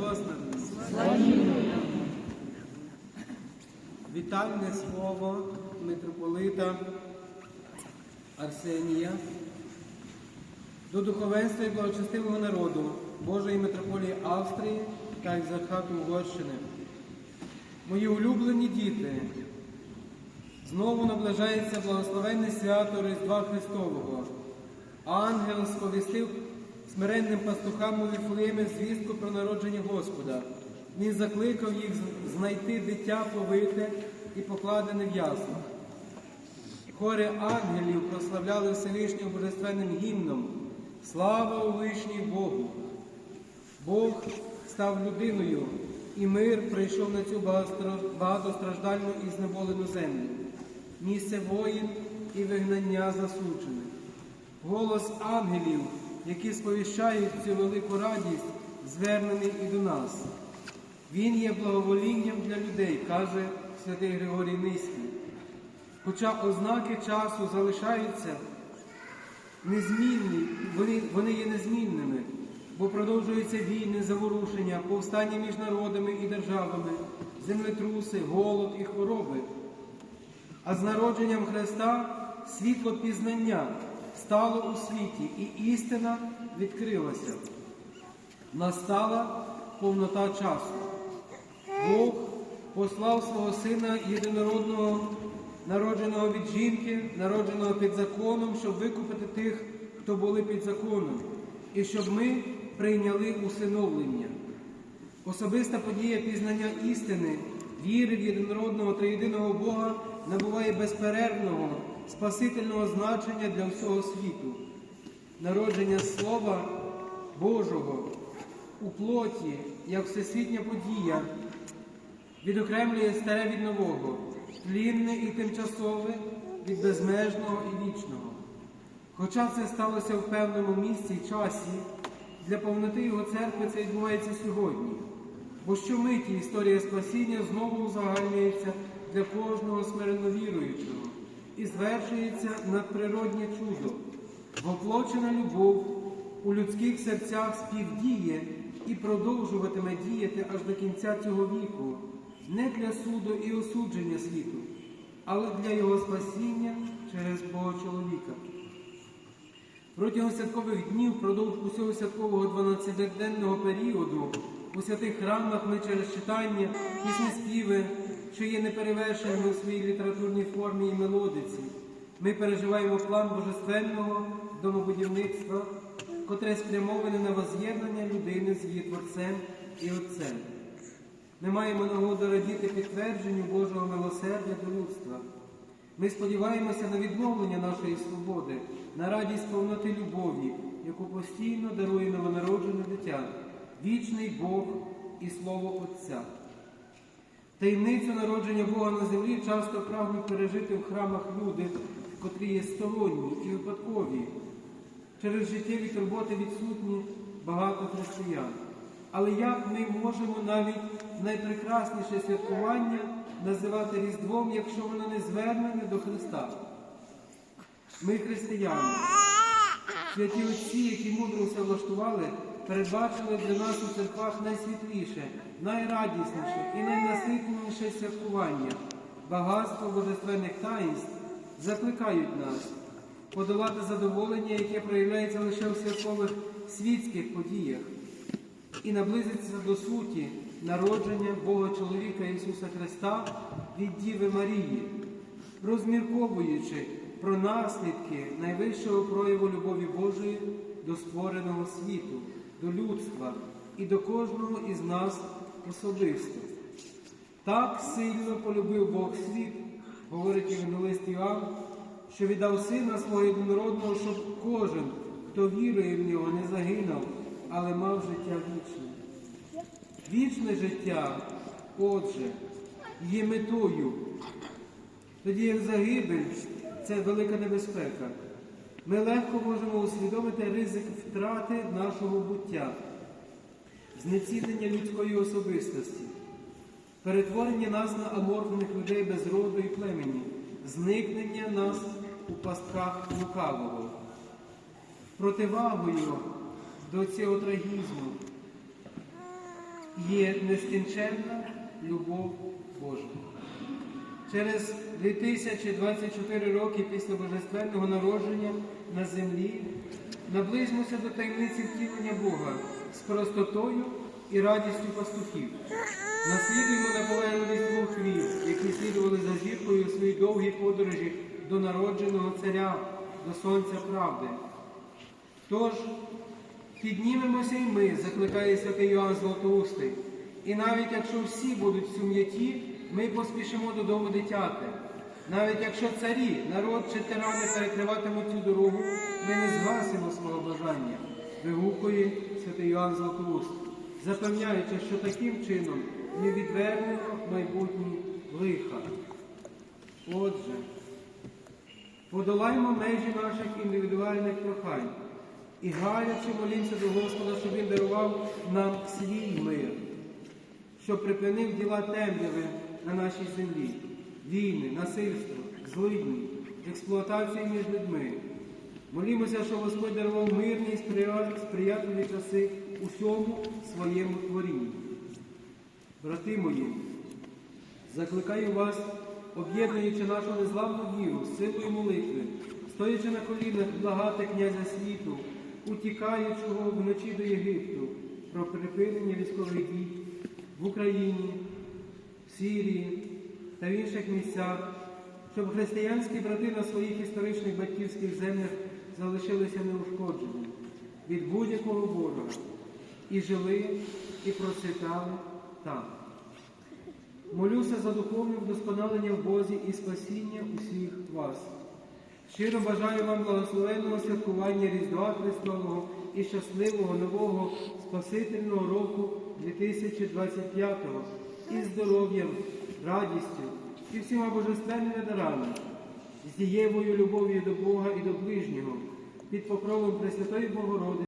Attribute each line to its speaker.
Speaker 1: Господи! Вітальне слово митрополита Арсенія до духовенства і благочестивого народу Божої митрополії Австрії та екзархату Угорщини. Мої улюблені діти, знову наближається благословенне свято Різдва Христового. Ангел сповістив смиренним пастухам у Віфлеємі звістку про народження Господа. Він закликав їх знайти дитя повите і покладене в яслах. Хори ангелів прославляли Всевишнього божественним гімном. Слава у вишній Богу! Бог став людиною, і мир прийшов на цю багатостраждальну і зневолену землю. Місце воїн і вигнання засуджених. Голос ангелів, які сповіщають цю велику радість, звернений і до нас. Він є благоволінням для людей, каже святий Григорій Низький. Хоча ознаки часу залишаються незмінні, вони, вони є незмінними, бо продовжуються війни, заворушення, повстання між народами і державами, землетруси, голод і хвороби. А з народженням Христа світло пізнання стало у світі, і істина відкрилася. Настала повнота часу. Бог послав свого Сина єдинородного, народженого від жінки, народженого під законом, щоб викупити тих, хто були під законом, і щоб ми прийняли усиновлення. Особиста подія пізнання істини, віри в єдинородного триєдиного Бога набуває безперервного, спасительного значення для всього світу. Народження Слова Божого у плоті, як всесвітня подія, відокремлює старе від нового, тлінне і тимчасове від безмежного і вічного. Хоча це сталося в певному місці і часі, для повноти його церкви це відбувається сьогодні. Бо щомиті історія спасіння знову узагальнюється для кожного смиренно віруючого і звершується надприроднє чудо, воплочена любов у людських серцях співдіє і продовжуватиме діяти аж до кінця цього віку, не для суду і осудження світу, але для його спасіння через Бога чоловіка. Протягом святкових днів, впродовж усього святкового 12-денного періоду, у святих храмах ми через читання, пісні співи, що є неперевершеними у своїй літературній формі і мелодиці, ми переживаємо план божественного домобудівництва, котре спрямоване на воз'єднання людини з її Творцем і Отцем. Ми маємо нагоду радіти підтвердженню Божого милосердя до людства. Ми сподіваємося на відновлення нашої свободи, на радість повноти любові, яку постійно дарує новонароджене дитя, вічний Бог і Слово Отця. Таємницю народження Бога на землі часто прагнуть пережити в храмах люди, котрі є сторонні і випадкові. Через життєві турботи відсутні багато християн. Але як ми можемо навіть найпрекрасніше святкування називати Різдвом, якщо воно не звернене до Христа? Ми християни. Святі отці, які мудро все влаштували, передбачили для нас у церквах найсвітліше, найрадісніше і найнаситніше святкування, багатство божественних таїнств закликають нас подолати задоволення, яке проявляється лише у святкових світських подіях, і наблизитися до суті народження Бога чоловіка Ісуса Христа від Діви Марії, розмірковуючи про наслідки найвищого прояву любові Божої до створеного світу, до людства і до кожного із нас особисто. Так сильно полюбив Бог світ, говорить Євангелист Іоанн, що віддав сина свого єдинородного, щоб кожен, хто вірує в нього, не загинув, але мав життя вічне. Вічне життя, отже, є метою. Тоді як загибель це велика небезпека. Ми легко можемо усвідомити ризик втрати нашого буття, знецінення людської особистості, перетворення нас на аморфних людей без роду і племені, зникнення нас у пастках лукавого. Противагою до цього трагізму є нескінченна любов Божа. Через 2024 роки після божественного народження на землі наблизимося до таємниці втілення Бога з простотою і радістю пастухів. Наслідуємо наполегливість двох вів, які слідували за зіркою у своїй довгій подорожі до народженого царя, до сонця правди. Тож піднімемося і ми, закликає святий Йоанн Златоустий. І навіть якщо всі будуть сум'яті, ми поспішимо додому дитяти. Навіть якщо царі, народ чи тирани перекриватимуть цю дорогу, ми не згасимо свого бажання, вигукує святий Йоанн Златоуст, запевняючи, що таким чином ми відвернемо майбутні лиха. Отже, Подолаймо межі наших індивідуальних прохань і гаряче молімося до Господа, щоб Він дарував нам свій мир, щоб припинив діла темряви на нашій землі, війни, насильство, злидні, експлуатацію між людьми. Молімося, щоб Господь дарував мирні і сприя- сприятливі часи усьому своєму творінню. Брати мої, Закликаю вас, об'єднуючи нашу незламну віру, силою молитви, стоячи на колінах, благати князя світу, утікаючого вночі до Єгипту, про припинення військових дій в Україні, Сирії та в інших місцях, щоб християнські брати на своїх історичних батьківських землях залишилися неушкодженими від будь-якого ворога і жили, і процвітали там. Молюся за духовне вдосконалення в Бозі і спасіння усіх вас. Щиро бажаю вам благословенного святкування Різдва Христового і щасливого нового Спасительного року 2025-го із здоров'ям, радістю і всіма божественними дарами, з дієвою любов'ю до Бога і до ближнього, під покровом Пресвятої Богородиці.